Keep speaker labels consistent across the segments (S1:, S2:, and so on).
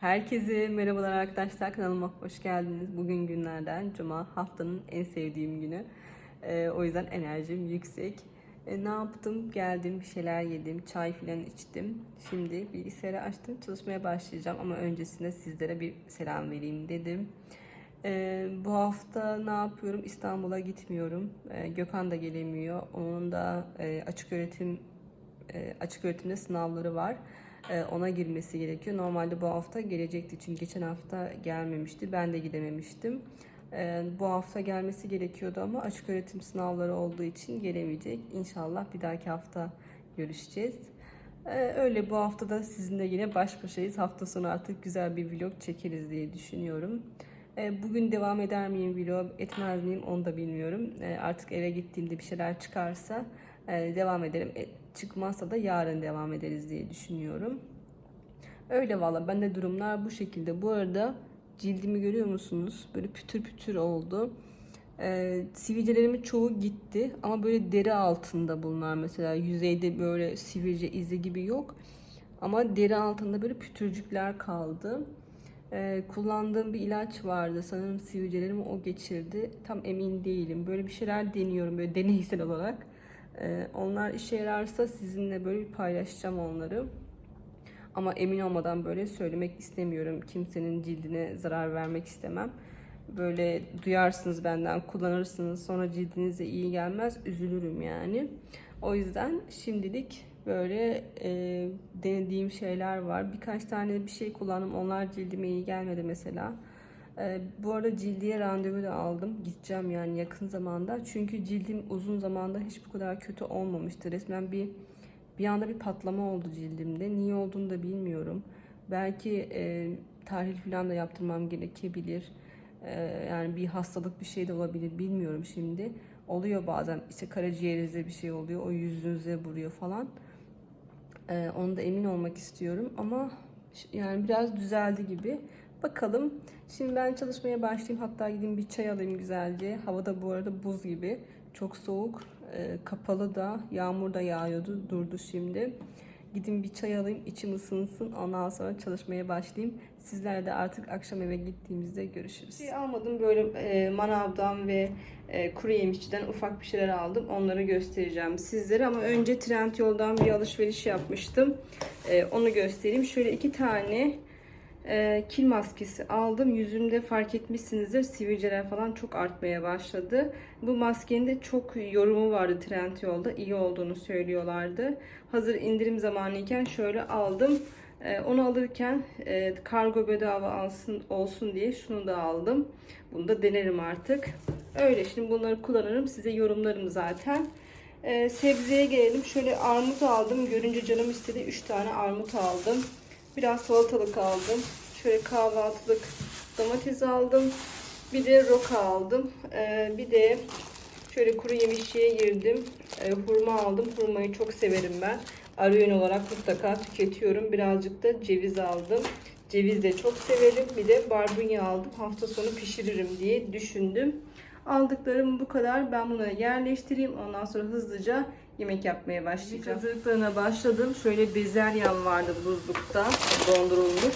S1: Herkese merhabalar arkadaşlar kanalıma hoş geldiniz. Bugün günlerden cuma haftanın en sevdiğim günü. Ee, o yüzden enerjim yüksek. Ee, ne yaptım? Geldim bir şeyler yedim, çay filan içtim. Şimdi bilgisayarı açtım, çalışmaya başlayacağım ama öncesinde sizlere bir selam vereyim dedim. Ee, bu hafta ne yapıyorum? İstanbul'a gitmiyorum. Ee, Gökhan da gelemiyor. Onun da e, açık öğretim e, açık öğretimde sınavları var. E, ona girmesi gerekiyor. Normalde bu hafta gelecekti çünkü geçen hafta gelmemişti. Ben de gidememiştim. E, bu hafta gelmesi gerekiyordu ama açık öğretim sınavları olduğu için gelemeyecek. İnşallah bir dahaki hafta görüşeceğiz. E, öyle bu hafta da sizinle yine baş başayız. Hafta sonu artık güzel bir vlog çekeriz diye düşünüyorum. Bugün devam eder miyim vlog, etmez miyim onu da bilmiyorum. Artık eve gittiğimde bir şeyler çıkarsa devam ederim. Çıkmazsa da yarın devam ederiz diye düşünüyorum. Öyle valla bende durumlar bu şekilde. Bu arada cildimi görüyor musunuz? Böyle pütür pütür oldu. Ee, sivilcelerimin çoğu gitti ama böyle deri altında bunlar mesela yüzeyde böyle sivilce izi gibi yok. Ama deri altında böyle pütürcükler kaldı. Ee, kullandığım bir ilaç vardı. Sanırım sivilcelerimi o geçirdi. Tam emin değilim. Böyle bir şeyler deniyorum böyle deneysel olarak. Ee, onlar işe yararsa sizinle böyle bir paylaşacağım onları. Ama emin olmadan böyle söylemek istemiyorum. Kimsenin cildine zarar vermek istemem. Böyle duyarsınız benden, kullanırsınız. Sonra cildinize iyi gelmez. Üzülürüm yani. O yüzden şimdilik böyle e, denediğim şeyler var. Birkaç tane bir şey kullandım. Onlar cildime iyi gelmedi mesela. E, bu arada cildiye randevu da aldım. Gideceğim yani yakın zamanda. Çünkü cildim uzun zamanda hiç bu kadar kötü olmamıştı. Resmen bir bir anda bir patlama oldu cildimde. Niye olduğunu da bilmiyorum. Belki e, tahlil falan da yaptırmam gerekebilir. E, yani bir hastalık bir şey de olabilir bilmiyorum şimdi. Oluyor bazen işte karaciğerinizde bir şey oluyor. O yüzünüze vuruyor falan. E, onu da emin olmak istiyorum ama yani biraz düzeldi gibi. Bakalım. Şimdi ben çalışmaya başlayayım. Hatta gideyim bir çay alayım güzelce. Havada bu arada buz gibi. Çok soğuk. e, kapalı da. Yağmur da yağıyordu. Durdu şimdi. Gidin bir çay alayım. içim ısınsın. Ondan sonra çalışmaya başlayayım. Sizler de artık akşam eve gittiğimizde görüşürüz. Şey almadım böyle e, manavdan ve e, kuru yemişçiden ufak bir şeyler aldım. Onları göstereceğim sizlere. Ama önce Trendyol'dan bir alışveriş yapmıştım. E, onu göstereyim. Şöyle iki tane e, kil maskesi aldım. Yüzümde fark etmişsinizdir sivilceler falan çok artmaya başladı. Bu maskenin de çok yorumu vardı Trendyol'da. iyi olduğunu söylüyorlardı. Hazır indirim zamanıyken şöyle aldım. E, onu alırken e, kargo bedava alsın olsun diye şunu da aldım. Bunu da denerim artık. Öyle şimdi bunları kullanırım. Size yorumlarım zaten. E, sebzeye gelelim. Şöyle armut aldım. Görünce canım istedi. 3 tane armut aldım. Biraz salatalık aldım. Şöyle kahvaltılık domates aldım. Bir de roka aldım. Ee, bir de şöyle kuru yemişçiye girdim. Ee, hurma aldım. Hurmayı çok severim ben. Öğün olarak mutlaka tüketiyorum. Birazcık da ceviz aldım. Ceviz de çok severim. Bir de barbunya aldım. Hafta sonu pişiririm diye düşündüm. Aldıklarım bu kadar. Ben bunları yerleştireyim. Ondan sonra hızlıca yemek yapmaya başlayacağım. Hazırlıklarına başladım. Şöyle bezelyem vardı buzlukta dondurulmuş.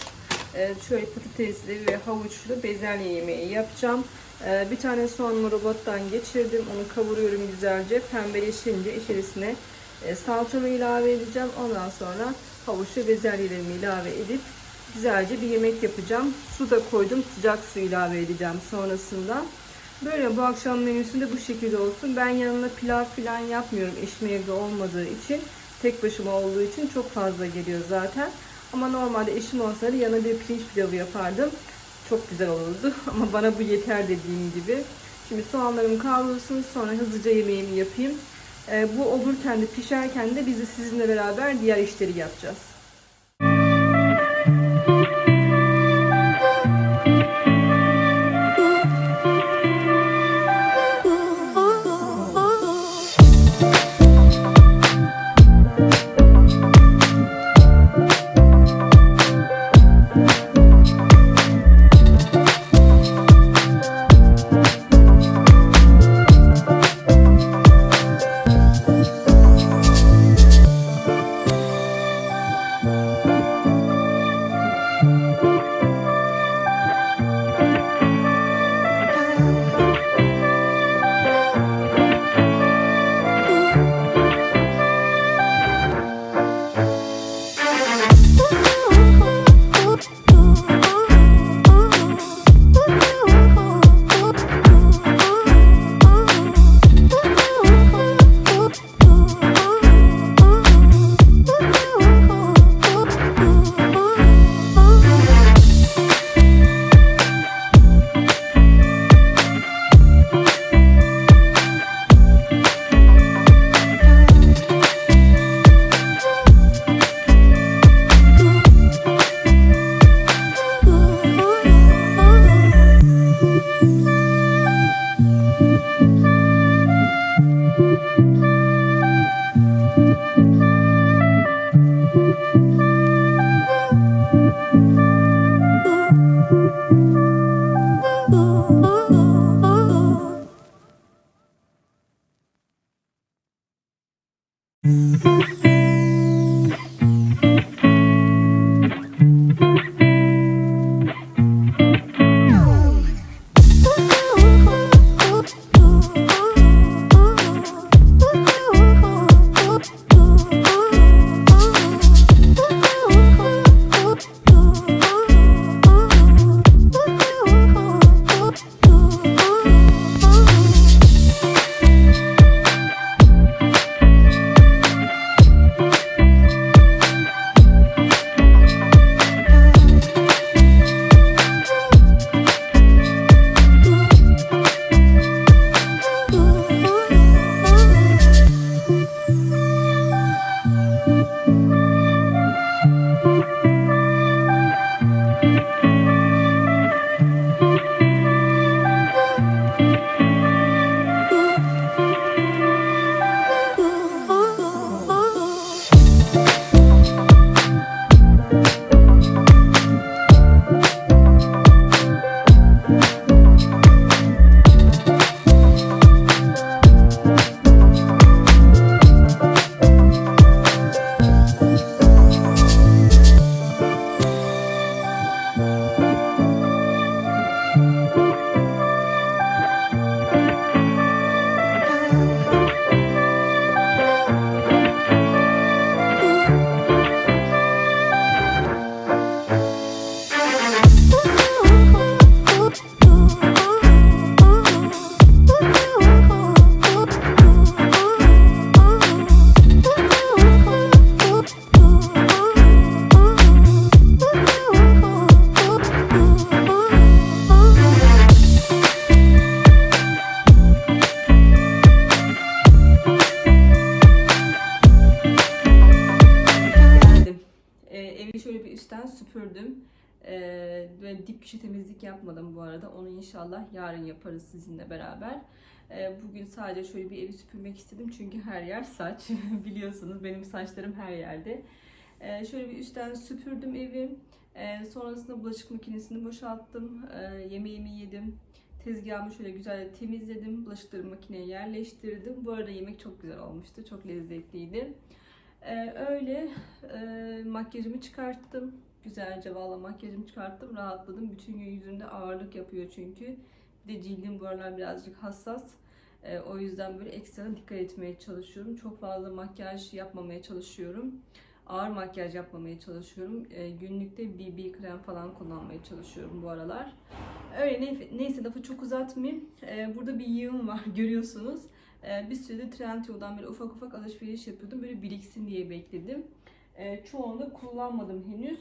S1: Ee, şöyle patatesli ve havuçlu bezelye yemeği yapacağım. Ee, bir tane soğanımı robottan geçirdim. Onu kavuruyorum güzelce. Pembeleşince içerisine e, salçamı ilave edeceğim. Ondan sonra havuç ve bezelyelerimi ilave edip güzelce bir yemek yapacağım. Su da koydum. Sıcak su ilave edeceğim sonrasında. Böyle bu akşam menüsü de bu şekilde olsun. Ben yanına pilav falan yapmıyorum eşim evde olmadığı için. Tek başıma olduğu için çok fazla geliyor zaten. Ama normalde eşim olsaydı yanına bir pirinç pilavı yapardım. Çok güzel olurdu ama bana bu yeter dediğim gibi. Şimdi soğanlarım kavrulsun sonra hızlıca yemeğimi yapayım. Ee, bu olurken de pişerken de biz de sizinle beraber diğer işleri yapacağız. Ve dip köşe temizlik yapmadım bu arada. Onu inşallah yarın yaparız sizinle beraber. Ee, bugün sadece şöyle bir evi süpürmek istedim. Çünkü her yer saç. Biliyorsunuz benim saçlarım her yerde. Ee, şöyle bir üstten süpürdüm evi. Ee, sonrasında bulaşık makinesini boşalttım. Yemeğimi yedim. Tezgahımı şöyle güzel temizledim. Bulaşıkları makineye yerleştirdim. Bu arada yemek çok güzel olmuştu. Çok lezzetliydi. Öyle e, makyajımı çıkarttım. Güzelce valla makyajımı çıkarttım. Rahatladım. Bütün gün yüzümde ağırlık yapıyor çünkü. Bir de cildim bu aralar birazcık hassas. Ee, o yüzden böyle ekstra dikkat etmeye çalışıyorum. Çok fazla makyaj yapmamaya çalışıyorum. Ağır makyaj yapmamaya çalışıyorum. Ee, günlükte BB krem falan kullanmaya çalışıyorum bu aralar. Öyle ne- neyse lafı çok uzatmayayım. Ee, burada bir yığın var görüyorsunuz. Ee, bir süredir Trendyol'dan böyle ufak ufak alışveriş yapıyordum. Böyle biriksin diye bekledim. Ee, çoğunu kullanmadım henüz.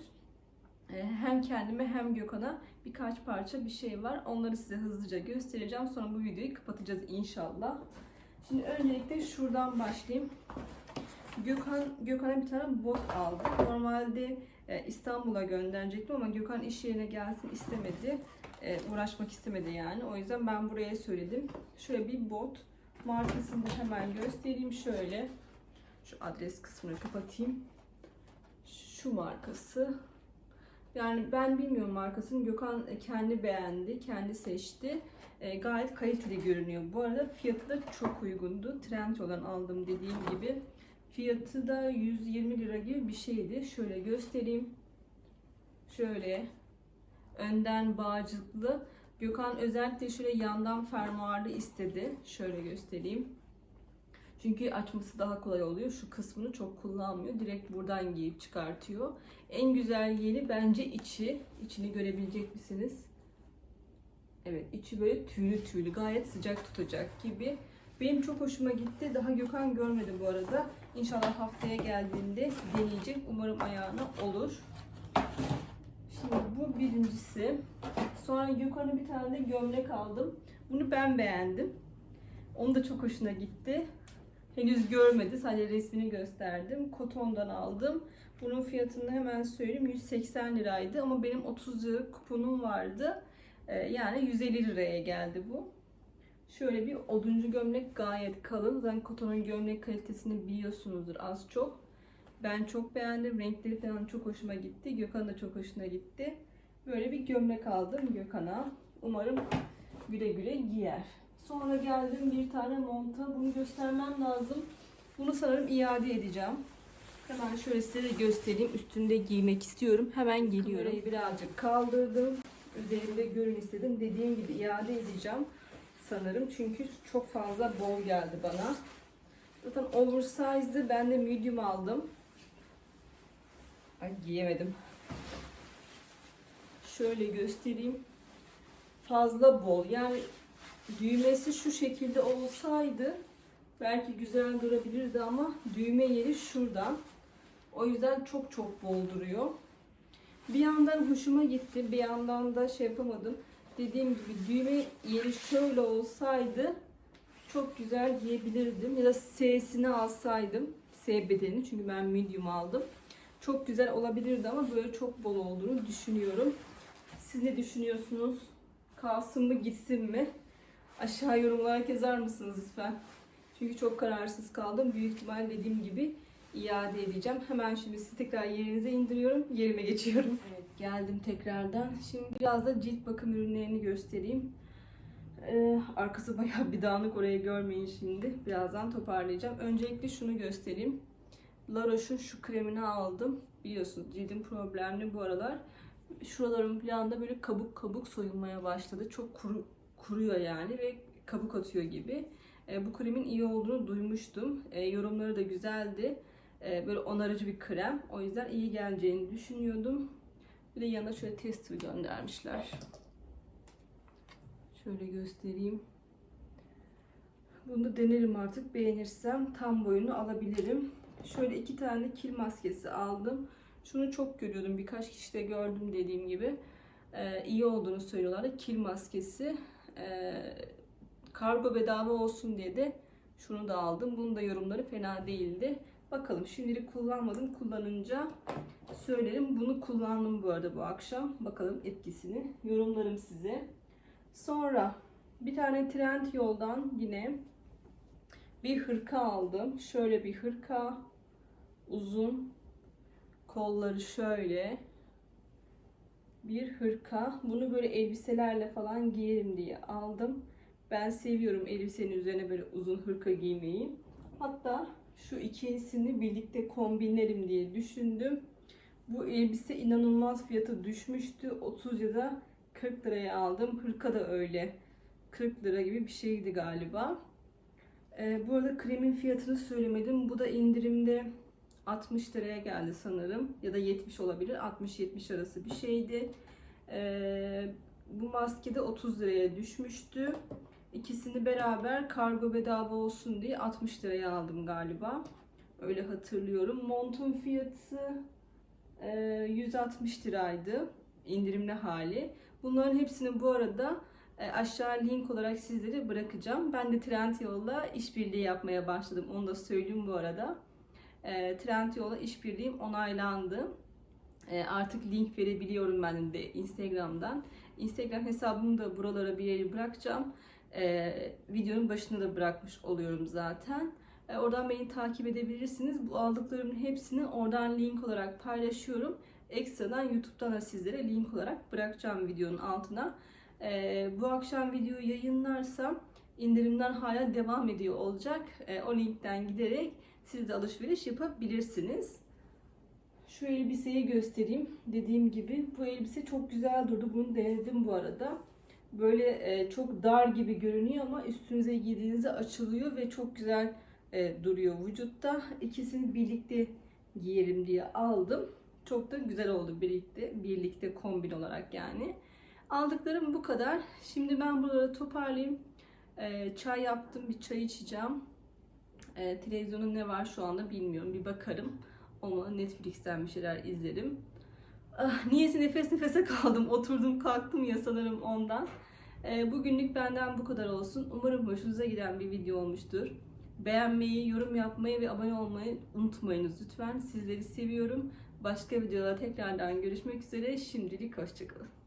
S1: Ee, hem kendime hem Gökhan'a birkaç parça bir şey var. Onları size hızlıca göstereceğim. Sonra bu videoyu kapatacağız inşallah. Şimdi öncelikle şuradan başlayayım. Gökhan Gökhan'a bir tane bot aldım. Normalde e, İstanbul'a gönderecektim ama Gökhan iş yerine gelsin istemedi. E, uğraşmak istemedi yani. O yüzden ben buraya söyledim. Şöyle bir bot. Markasını da hemen göstereyim şöyle. Şu adres kısmını kapatayım. Şu markası. Yani ben bilmiyorum markasını. Gökhan kendi beğendi, kendi seçti. E, gayet kaliteli görünüyor. Bu arada fiyatı da çok uygundu. Trendyol'dan aldım dediğim gibi. Fiyatı da 120 lira gibi bir şeydi. Şöyle göstereyim. Şöyle önden bağcıklı. Gökhan özellikle şöyle yandan fermuarlı istedi. Şöyle göstereyim. Çünkü açması daha kolay oluyor. Şu kısmını çok kullanmıyor. Direkt buradan giyip çıkartıyor. En güzel yeri bence içi. İçini görebilecek misiniz? Evet içi böyle tüylü tüylü gayet sıcak tutacak gibi. Benim çok hoşuma gitti. Daha Gökhan görmedi bu arada. İnşallah haftaya geldiğinde deneyecek. Umarım ayağına olur. Şimdi bu birincisi. Sonra Gökhan'a bir tane de gömlek aldım. Bunu ben beğendim. Onu da çok hoşuna gitti. Henüz görmedi. Sadece resmini gösterdim. Koton'dan aldım. Bunun fiyatını hemen söyleyeyim. 180 liraydı ama benim 30 lira kuponum vardı. Ee, yani 150 liraya geldi bu. Şöyle bir oduncu gömlek gayet kalın. Zaten Koton'un gömlek kalitesini biliyorsunuzdur az çok. Ben çok beğendim. Renkleri falan çok hoşuma gitti. Gökhan da çok hoşuna gitti. Böyle bir gömlek aldım Gökhan'a. Umarım güle güle giyer. Sonra geldim bir tane monta. Bunu göstermem lazım. Bunu sanırım iade edeceğim. Hemen şöyle size de göstereyim. Üstünde giymek istiyorum. Hemen geliyorum. Kamerayı birazcık kaldırdım. Üzerinde görün istedim. Dediğim gibi iade edeceğim sanırım. Çünkü çok fazla bol geldi bana. Zaten oversize'dı. Ben de medium aldım. Ay giyemedim. Şöyle göstereyim. Fazla bol. Yani düğmesi şu şekilde olsaydı belki güzel durabilirdi ama düğme yeri şuradan. O yüzden çok çok bol duruyor. Bir yandan hoşuma gitti, bir yandan da şey yapamadım. Dediğim gibi düğme yeri şöyle olsaydı çok güzel giyebilirdim. Ya da S'sini alsaydım. S bedeni çünkü ben medium aldım. Çok güzel olabilirdi ama böyle çok bol olduğunu düşünüyorum. Siz ne düşünüyorsunuz? Kalsın mı gitsin mi? Aşağı yorumlara yazar mısınız lütfen? Çünkü çok kararsız kaldım. Büyük ihtimal dediğim gibi iade edeceğim. Hemen şimdi sizi tekrar yerinize indiriyorum. Yerime geçiyorum. Evet geldim tekrardan. Şimdi biraz da cilt bakım ürünlerini göstereyim. Ee, arkası bayağı bir dağınık orayı görmeyin şimdi. Birazdan toparlayacağım. Öncelikle şunu göstereyim. La Roche'un şu kremini aldım. Biliyorsunuz cildim problemli bu aralar. Şuralarım falan da böyle kabuk kabuk soyulmaya başladı. Çok kuru, kuruyor yani ve kabuk atıyor gibi. E, bu kremin iyi olduğunu duymuştum. E, yorumları da güzeldi. E, böyle onarıcı bir krem. O yüzden iyi geleceğini düşünüyordum. Bir de yanına şöyle tester göndermişler. Şöyle göstereyim. Bunu da denerim artık. Beğenirsem tam boyunu alabilirim. Şöyle iki tane kil maskesi aldım. Şunu çok görüyordum. Birkaç kişi de gördüm dediğim gibi. Ee, iyi olduğunu söylüyorlar. Kil maskesi. Ee, kargo bedava olsun diye de şunu da aldım. Bunun da yorumları fena değildi. Bakalım şimdilik kullanmadım. Kullanınca söylerim. Bunu kullandım bu arada bu akşam. Bakalım etkisini yorumlarım size. Sonra bir tane trend yoldan yine bir hırka aldım. Şöyle bir hırka. Uzun. Kolları şöyle. Bir hırka. Bunu böyle elbiselerle falan giyerim diye aldım. Ben seviyorum elbisenin üzerine böyle uzun hırka giymeyi. Hatta şu ikisini birlikte kombinlerim diye düşündüm. Bu elbise inanılmaz fiyatı düşmüştü. 30 ya da 40 liraya aldım. Hırka da öyle. 40 lira gibi bir şeydi galiba. Ee, bu arada kremin fiyatını söylemedim. Bu da indirimde 60 liraya geldi sanırım. Ya da 70 olabilir. 60-70 arası bir şeydi. Ee, bu maske de 30 liraya düşmüştü. İkisini beraber kargo bedava olsun diye 60 liraya aldım galiba. Öyle hatırlıyorum. Montun fiyatı e, 160 liraydı. indirimli hali. Bunların hepsini bu arada e, aşağı link olarak sizlere bırakacağım. Ben de Trendyol'la işbirliği yapmaya başladım. Onu da söyleyeyim bu arada. E, Trendyol'la işbirliğim onaylandı. E, artık link verebiliyorum ben de Instagram'dan. Instagram hesabımı da buralara bir yere bırakacağım. E, videonun başına da bırakmış oluyorum zaten. E, oradan beni takip edebilirsiniz. Bu aldıklarımın hepsini oradan link olarak paylaşıyorum. Ekstradan YouTube'dan da sizlere link olarak bırakacağım videonun altına. Bu akşam videoyu yayınlarsam indirimler hala devam ediyor olacak. O linkten giderek siz de alışveriş yapabilirsiniz. Şu elbiseyi göstereyim. Dediğim gibi bu elbise çok güzel durdu. Bunu denedim bu arada. Böyle e, çok dar gibi görünüyor ama üstünüze giydiğinizde açılıyor ve çok güzel e, duruyor vücutta. İkisini birlikte giyerim diye aldım. Çok da güzel oldu birlikte, birlikte kombin olarak yani. Aldıklarım bu kadar. Şimdi ben buraları toparlayayım. E, çay yaptım, bir çay içeceğim. E, televizyonda ne var şu anda bilmiyorum. Bir bakarım. Olmadı Netflix'ten bir şeyler izlerim. Ah, niyeyse nefes nefese kaldım. Oturdum kalktım ya sanırım ondan. E, bugünlük benden bu kadar olsun. Umarım hoşunuza giden bir video olmuştur. Beğenmeyi, yorum yapmayı ve abone olmayı unutmayınız lütfen. Sizleri seviyorum. Başka videoda tekrardan görüşmek üzere. Şimdilik hoşçakalın.